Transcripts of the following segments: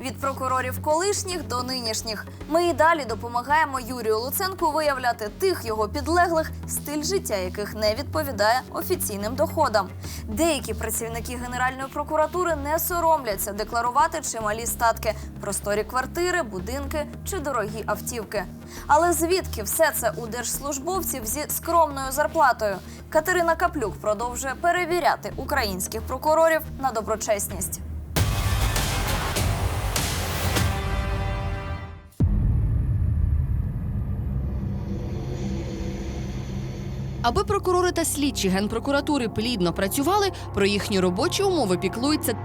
від прокурорів колишніх до нинішніх. Ми і далі допомагаємо Юрію Луценку виявляти тих його підлеглих, стиль життя яких не відповідає офіційним доходам. Деякі працівники Генеральної прокуратури не соромляться декларувати чималі статки, просторі квартири, будинки чи дорогі автівки. Але звідки все це у держслужбовців зі скромною зарплатою? Катерина Каплюк продовжує перевіряти українських прокурорів на доброчесність. Аби прокурори та слідчі генпрокуратури плідно працювали, про їхні робочі умови піклується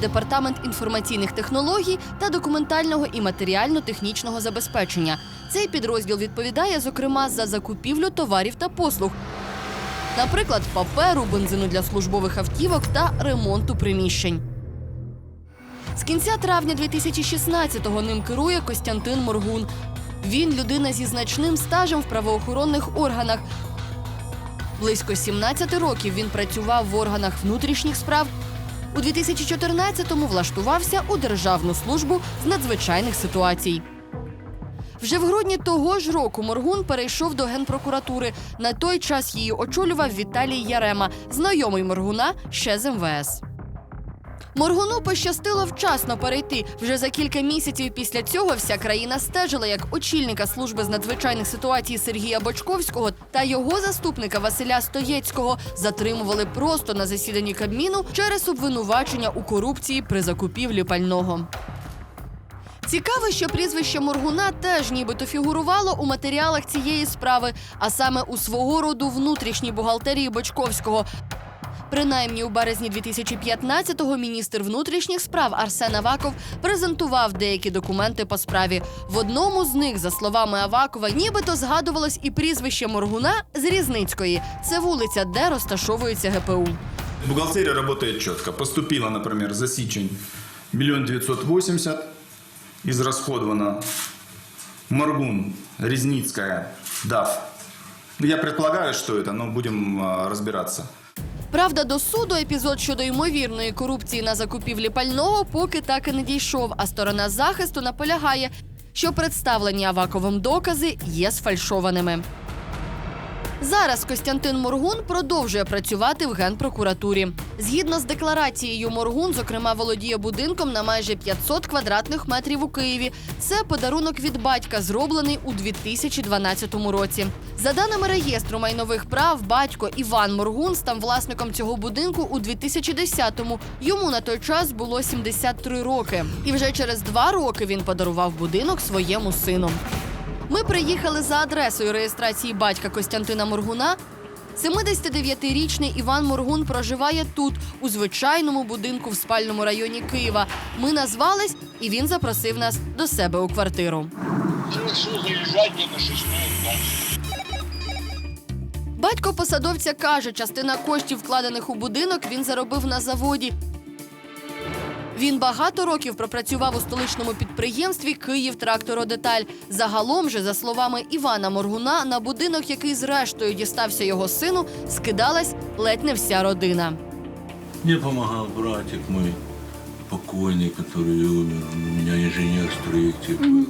департамент інформаційних технологій та документального і матеріально-технічного забезпечення. Цей підрозділ відповідає, зокрема, за закупівлю товарів та послуг. Наприклад, паперу, бензину для службових автівок та ремонту приміщень. З кінця травня 2016-го ним керує Костянтин Моргун. Він людина зі значним стажем в правоохоронних органах. Близько 17 років він працював в органах внутрішніх справ. У 2014-му влаштувався у Державну службу з надзвичайних ситуацій. Вже в грудні того ж року Моргун перейшов до генпрокуратури. На той час її очолював Віталій Ярема, знайомий Моргуна ще з МВС. Моргуну пощастило вчасно перейти. Вже за кілька місяців після цього вся країна стежила, як очільника служби з надзвичайних ситуацій Сергія Бочковського та його заступника Василя Стоєцького затримували просто на засіданні Кабміну через обвинувачення у корупції при закупівлі пального. Цікаво, що прізвище Моргуна теж нібито фігурувало у матеріалах цієї справи, а саме у свого роду внутрішній бухгалтерії Бочковського. Принаймні у березні 2015-го міністр внутрішніх справ Арсен Аваков презентував деякі документи по справі. В одному з них, за словами Авакова, нібито згадувалось і прізвище Моргуна з Різницької. Це вулиця, де розташовується ГПУ. Бухгалтерия работает четко. Поступило, например, за січень миллион девятьсот восемьдесят. Израсходовано Моргун, Резницкая, ДАФ. Ну, Я предполагаю, что это, но будем а, разбираться. Правда, до суду епізод щодо ймовірної корупції на закупівлі пального поки так і не дійшов. А сторона захисту наполягає, що представлені Аваковим докази є сфальшованими. Зараз Костянтин Моргун продовжує працювати в генпрокуратурі. Згідно з декларацією, Моргун, зокрема, володіє будинком на майже 500 квадратних метрів у Києві. Це подарунок від батька, зроблений у 2012 році. За даними реєстру майнових прав, батько Іван Моргун став власником цього будинку у 2010-му. Йому на той час було 73 роки. І вже через два роки він подарував будинок своєму сину. Ми приїхали за адресою реєстрації батька Костянтина Моргуна. 79-річний Іван Моргун проживає тут, у звичайному будинку в спальному районі Києва. Ми назвались, і він запросив нас до себе у квартиру. Батько посадовця каже, частина коштів, вкладених у будинок, він заробив на заводі. Він багато років пропрацював у столичному підприємстві Київ Трактородеталь. Загалом же, за словами Івана Моргуна, на будинок, який зрештою дістався його сину, скидалась ледь не вся родина. Мне помогал братик мой, покойный, который умер. У меня инженер-строитель был.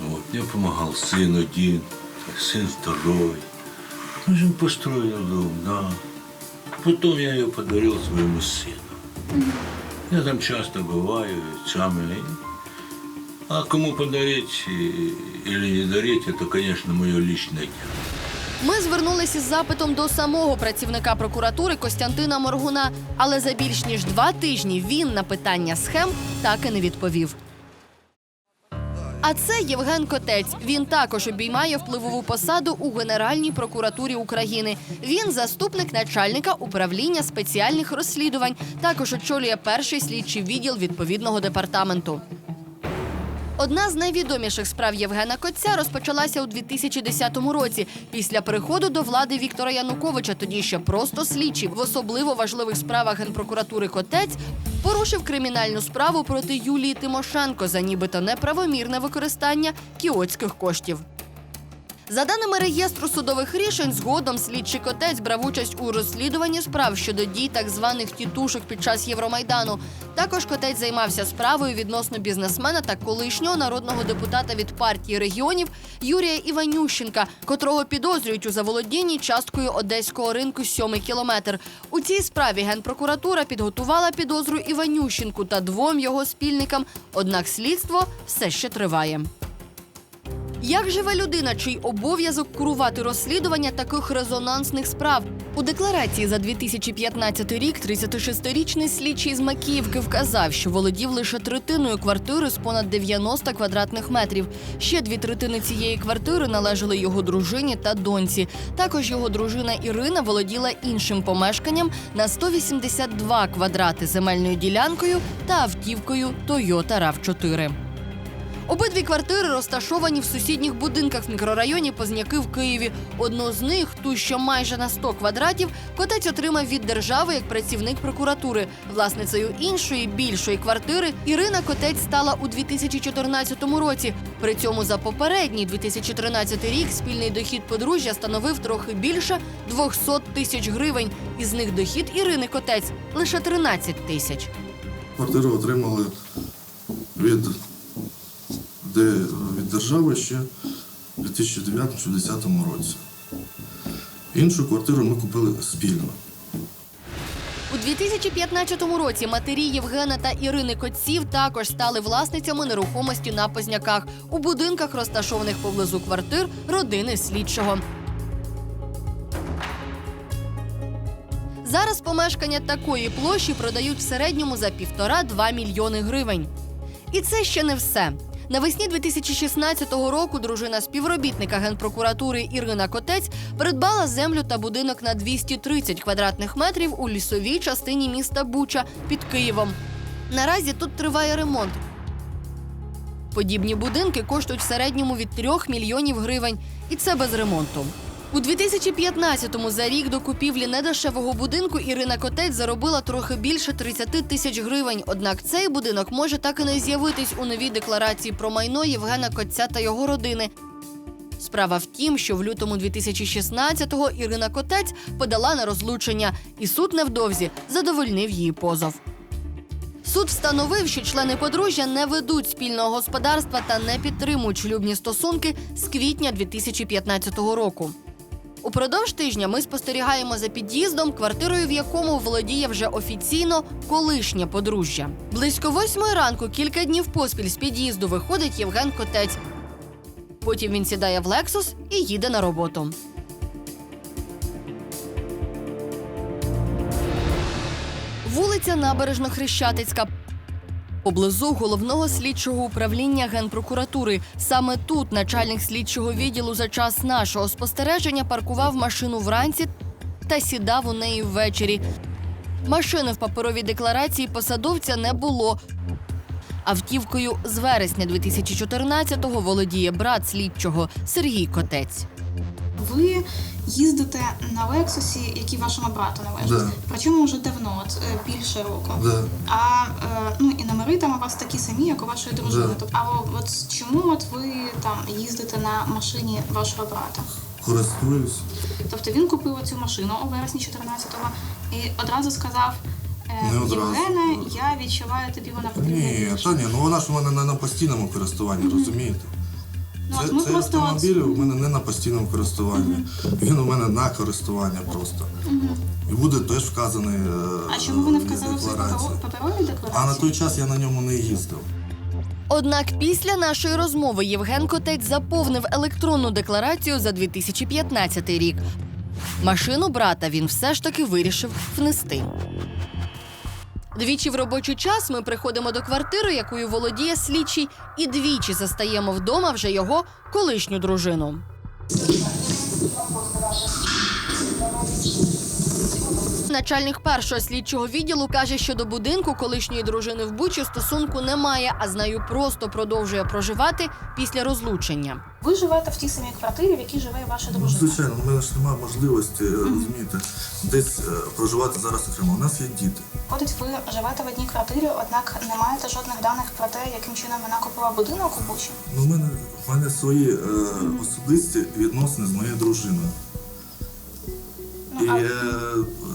Вот, мне помогал сын один, сын второй. Ну, же он построил дом, да. Потом я ее подарил своему сыну. Я там часто бываю, сам. А кому подарить или не дарить, это, конечно, мое личное дело. Ми звернулися із запитом до самого працівника прокуратури Костянтина Моргуна, але за більш ніж два тижні він на питання схем так і не відповів. А це Євген Котець. Він також обіймає впливову посаду у Генеральній прокуратурі України. Він заступник начальника управління спеціальних розслідувань. Також очолює перший слідчий відділ відповідного департаменту. Одна з найвідоміших справ Євгена Котця розпочалася у 2010 році після приходу до влади Віктора Януковича. Тоді ще просто слідчий в особливо важливих справах генпрокуратури Котець порушив кримінальну справу проти Юлії Тимошенко за нібито неправомірне використання кіотських коштів. За даними реєстру судових рішень, згодом слідчий котець брав участь у розслідуванні справ щодо дій так званих тітушок під час Євромайдану. Також котець займався справою відносно бізнесмена та колишнього народного депутата від партії регіонів Юрія Іванющенка, котрого підозрюють у заволодінні часткою одеського ринку сьомий кілометр. У цій справі генпрокуратура підготувала підозру Іванющенку та двом його спільникам. Однак слідство все ще триває. Як живе людина, чий обов'язок курувати розслідування таких резонансних справ? У декларації за 2015 рік 36-річний слідчий з Макіївки вказав, що володів лише третиною квартири з понад 90 квадратних метрів. Ще дві третини цієї квартири належали його дружині та доньці. Також його дружина Ірина володіла іншим помешканням на 182 квадрати земельною ділянкою та автівкою Toyota RAV4. Обидві квартири розташовані в сусідніх будинках в мікрорайоні Позняки в Києві. Одну з них, ту, що майже на 100 квадратів, котець отримав від держави як працівник прокуратури. Власницею іншої більшої квартири Ірина Котець стала у 2014 році. При цьому за попередній 2013 рік спільний дохід подружжя становив трохи більше 200 тисяч гривень. Із них дохід Ірини Котець лише 13 тисяч. Квартиру отримали від, де, від держави ще в 2009-2010 році. Іншу квартиру ми купили спільно. У 2015 році матері Євгена та Ірини Котців також стали власницями нерухомості на Позняках у будинках, розташованих поблизу квартир родини слідчого. Зараз помешкання такої площі продають в середньому за півтора-два мільйони гривень. І це ще не все. Навесні 2016 року дружина співробітника генпрокуратури Ірина Котець придбала землю та будинок на 230 квадратних метрів у лісовій частині міста Буча під Києвом. Наразі тут триває ремонт. Подібні будинки коштують в середньому від 3 мільйонів гривень, і це без ремонту. У 2015-му за рік до купівлі недешевого будинку Ірина Котець заробила трохи більше 30 тисяч гривень. Однак цей будинок може так і не з'явитись у новій декларації про майно Євгена Котця та його родини. Справа в тім, що в лютому 2016-го Ірина Котець подала на розлучення, і суд невдовзі задовольнив її позов. Суд встановив, що члени подружжя не ведуть спільного господарства та не підтримують шлюбні стосунки з квітня 2015 року. Упродовж тижня ми спостерігаємо за під'їздом, квартирою в якому володіє вже офіційно колишнє подружжя. Близько восьмої ранку, кілька днів поспіль з під'їзду виходить Євген Котець. Потім він сідає в Лексус і їде на роботу. Вулиця Набережно-Хрещатицька. Поблизу головного слідчого управління генпрокуратури. Саме тут начальник слідчого відділу за час нашого спостереження паркував машину вранці та сідав у неї ввечері. Машини в паперовій декларації посадовця не було. Автівкою з вересня 2014-го володіє брат слідчого Сергій Котець. Ви їздите на Лексусі, який вашому брату належить. Да. Причому вже давно, от е, більше року. Да. А е, ну і номери там у вас такі самі, як у вашої дружини. Да. Тобто, а от чому от ви там їздите на машині вашого брата? Користуюсь. Тобто він купив цю машину у вересні 14-го і одразу сказав. е, Не одразу. Євгене, я відчуваю тобі вона потрібна. Ні, більше». та ні, ну вона ж у мене не на постійному користуванні, розумієте? Ну, Це, цей просто автомобіль у мене не на постійному користуванні. Він у мене на користування просто. І буде теж вказаний. е, А чому ви не вказали в паперовій декларації? А на той час я на ньому не їздив. Однак після нашої розмови Євген Котець заповнив електронну декларацію за 2015 рік. Машину брата він все ж таки вирішив внести. Двічі в робочий час ми приходимо до квартири, якою володіє слідчий, і двічі застаємо вдома вже його колишню дружину. Начальник першого слідчого відділу каже, що до будинку колишньої дружини в Бучі стосунку немає, а з нею просто продовжує проживати після розлучення. Ви живете в тій самій квартирі, в якій живе ваша Ну, дружина. звичайно, в мене ж немає можливості, е, розумієте, десь е, проживати зараз окремо. У нас є діти. Виходить, ви живете в одній квартирі, однак не маєте жодних даних про те, яким чином вона купила будинок у Бучі. Ну, в мене, в мене свої е, особисті відносини з моєю дружиною. І а- е,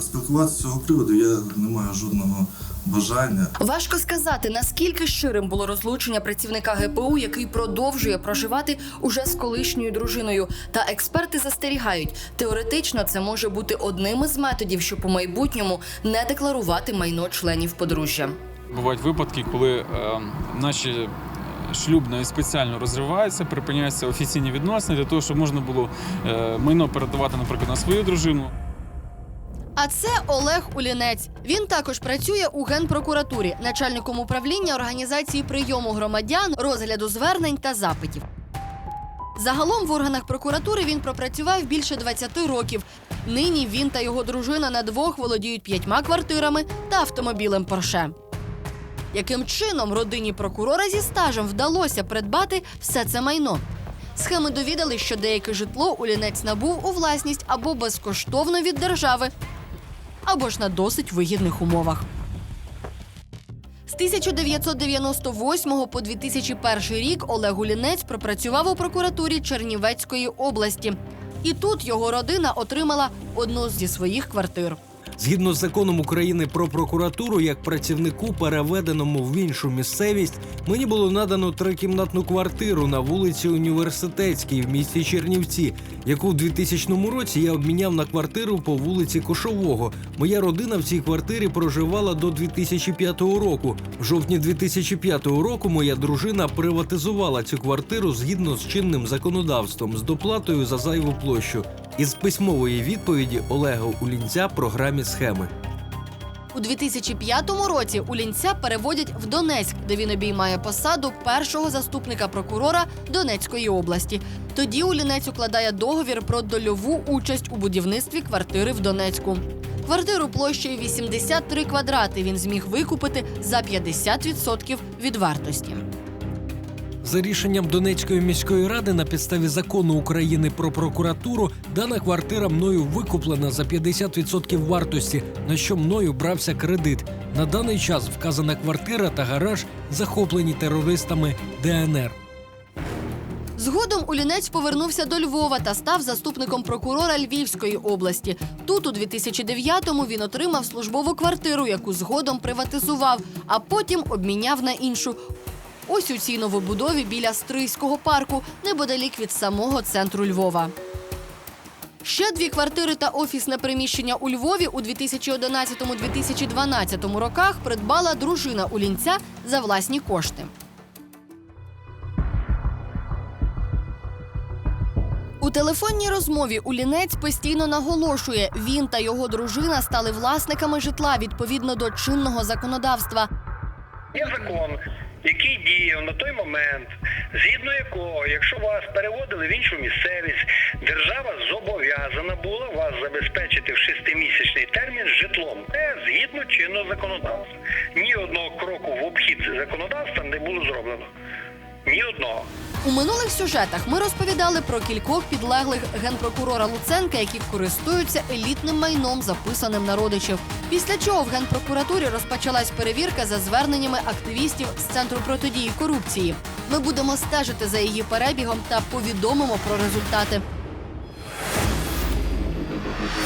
спілкуватися з цього приводу я не маю жодного бажання. Важко сказати, наскільки щирим було розлучення працівника ГПУ, який продовжує проживати уже з колишньою дружиною. Та експерти застерігають, теоретично це може бути одним із методів, щоб у майбутньому не декларувати майно членів подружжя. Бувають випадки, коли е, наші шлюбне спеціально розриваються, припиняються офіційні відносини для того, щоб можна було е, майно передавати, наприклад, на свою дружину. А це Олег Улінець. Він також працює у генпрокуратурі, начальником управління організації прийому громадян, розгляду звернень та запитів. Загалом в органах прокуратури він пропрацював більше 20 років. Нині він та його дружина на двох володіють п'ятьма квартирами та автомобілем Порше. Яким чином родині прокурора зі стажем вдалося придбати все це майно? Схеми довідали, що деяке житло Улінець набув у власність або безкоштовно від держави, або ж на досить вигідних умовах. З 1998 по 2001 рік Олег Гулінець пропрацював у прокуратурі Чернівецької області. І тут його родина отримала одну зі своїх квартир. Згідно з законом України про прокуратуру, як працівнику, переведеному в іншу місцевість, мені було надано трикімнатну квартиру на вулиці Університетській в місті Чернівці, яку в 2000 році я обміняв на квартиру по вулиці Кошового. Моя родина в цій квартирі проживала до 2005 року. В жовтні 2005 року моя дружина приватизувала цю квартиру згідно з чинним законодавством з доплатою за зайву площу. Із письмової відповіді Олега Улінця програмі схеми. У 2005 році Улінця переводять в Донецьк, де він обіймає посаду першого заступника прокурора Донецької області. Тоді Улінець укладає договір про дольову участь у будівництві квартири в Донецьку. Квартиру площею 83 квадрати він зміг викупити за 50% від вартості. За рішенням Донецької міської ради на підставі закону України про прокуратуру дана квартира мною викуплена за 50% вартості, на що мною брався кредит. На даний час вказана квартира та гараж захоплені терористами ДНР. Згодом Улінець повернувся до Львова та став заступником прокурора Львівської області. Тут у 2009-му він отримав службову квартиру, яку згодом приватизував, а потім обміняв на іншу. Ось у цій новобудові біля Стрийського парку, неподалік від самого центру Львова. Ще дві квартири та офісне приміщення у Львові у 2011-2012 роках придбала дружина Улінця за власні кошти. У телефонній розмові Улінець постійно наголошує, він та його дружина стали власниками житла відповідно до чинного законодавства. Є закон, який діяв на той момент, згідно якого, якщо вас переводили в іншу місцевість, держава зобов'язана була вас забезпечити в шестимісячний термін житлом. Це згідно чинного законодавства. Ні одного кроку в обхід законодавства не було зроблено. Ні одного. У минулих сюжетах ми розповідали про кількох підлеглих генпрокурора Луценка, які користуються елітним майном, записаним на родичів. Після чого в генпрокуратурі розпочалась перевірка за зверненнями активістів з центру протидії корупції. Ми будемо стежити за її перебігом та повідомимо про результати.